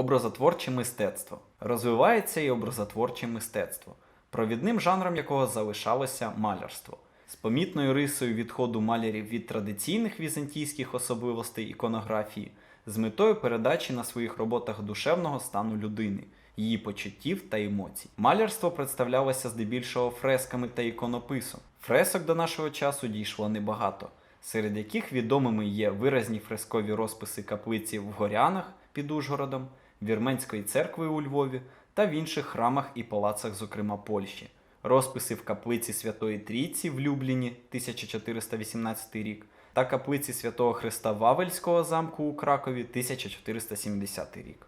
Образотворче мистецтво. Розвивається і образотворче мистецтво, провідним жанром якого залишалося малярство. З помітною рисою відходу малярів від традиційних візантійських особливостей іконографії, з метою передачі на своїх роботах душевного стану людини, її почуттів та емоцій. Малярство представлялося здебільшого фресками та іконописом. Фресок до нашого часу дійшло небагато, серед яких відомими є виразні фрескові розписи каплиці в Горянах під Ужгородом, Вірменської церкви у Львові та в інших храмах і палацах, зокрема Польщі. Розписи в каплиці Святої Трійці в Любліні 1418 рік та каплиці Святого Христа Вавельського замку у Кракові 1470 рік.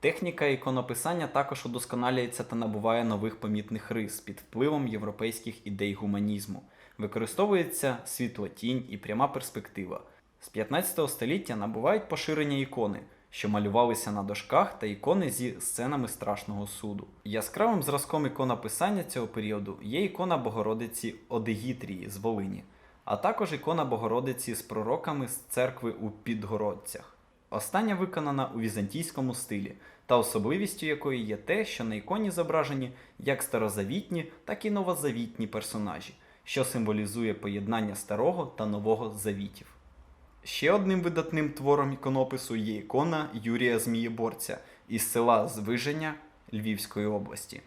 Техніка іконописання також удосконалюється та набуває нових помітних рис під впливом європейських ідей гуманізму. Використовується світлотінь і пряма перспектива. З 15 століття набувають поширення ікони, що малювалися на дошках та ікони зі сценами страшного суду. Яскравим зразком іконописання цього періоду є ікона Богородиці Одегітрії з Волині, а також ікона Богородиці з пророками з церкви у Підгородцях. Остання виконана у візантійському стилі, та особливістю якої є те, що на іконі зображені як старозавітні, так і новозавітні персонажі, що символізує поєднання старого та нового завітів. Ще одним видатним твором іконопису є ікона Юрія Змієборця із села Звиження Львівської області.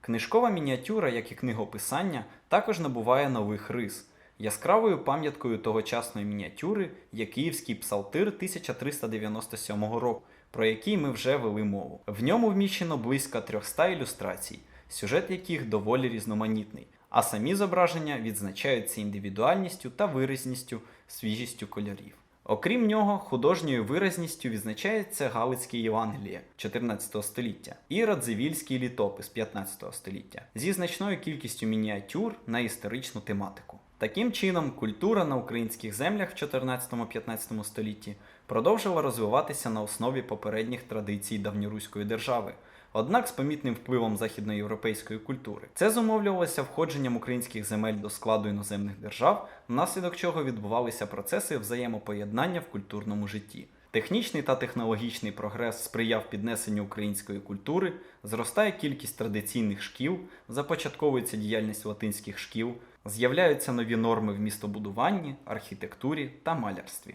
Книжкова мініатюра, як і книгописання, також набуває нових рис. Яскравою пам'яткою тогочасної мініатюри є київський псалтир 1397 року, про який ми вже вели мову. В ньому вміщено близько 300 ілюстрацій, сюжет яких доволі різноманітний, а самі зображення відзначаються індивідуальністю та виразністю, свіжістю кольорів. Окрім нього, художньою виразністю відзначається Галицьке Євангеліє 14 століття і Радзивільський літопис 15 століття зі значною кількістю мініатюр на історичну тематику. Таким чином, культура на українських землях в 14-15 столітті продовжила розвиватися на основі попередніх традицій давньоруської держави, однак з помітним впливом західноєвропейської культури. Це зумовлювалося входженням українських земель до складу іноземних держав, внаслідок чого відбувалися процеси взаємопоєднання в культурному житті. Технічний та технологічний прогрес сприяв піднесенню української культури, зростає кількість традиційних шкіл, започатковується діяльність латинських шкіл, з'являються нові норми в містобудуванні, архітектурі та малярстві.